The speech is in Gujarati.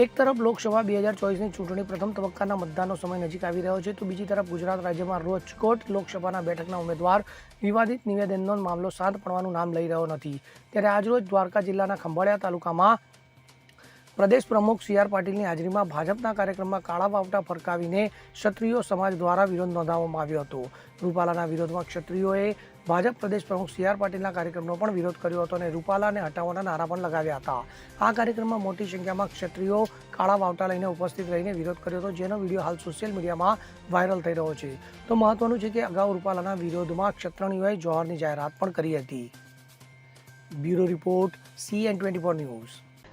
એક તરફ લોકસભા બે હજાર ચોવીસની ચૂંટણી પ્રથમ તબક્કાના મતદાનનો સમય નજીક આવી રહ્યો છે, તો બીજી તરફ ગુજરાત રાજ્યમાં રોજકોટ લોકસભાના બેઠકના ઉમેદવાર વિવાદિત નિવેદનનો મામલો શાંત પડવાનું નામ લઈ રહ્યો નથી. ત્યારે આજરોજ દ્વારકા જિલ્લાના ખંભાળિયા તાલુકામાં પ્રદેશ પ્રમુખ સી આર પાટીલની હાજરીમાં ભાજપના કાર્યક્રમમાં કાળા વાવટા ફરકાવીને ક્ષત્રિયો સમાજ દ્વારા વિરોધ નોંધાવવામાં આવ્યો હતો. રૂપાલાના વિરોધમાં ક્ષત્રિયોએ ભાજપ પ્રદેશ પ્રમુખ સી આર પાટીલના કાર્યક્રમનો પણ વિરોધ કર્યો હતો અને રૂપાલાને હટાવવાના નારા પણ લગાવ્યા હતા. આ કાર્યક્રમમાં મોટી સંખ્યામાં ક્ષત્રિયો કાળા વાવટા લઈને ઉપસ્થિત રહીને વિરોધ કર્યો હતો, જેનો વીડિયો હાલ સોશિયલ મીડિયામાં વાયરલ થઈ રહ્યો છે. તો મહત્વનું છે કે અગાઉ રૂપાલાના વિરોધમાં ક્ષત્રણીઓએ જોહરની જાહેરાત પણ કરી હતી. Bureau report CN twenty four news.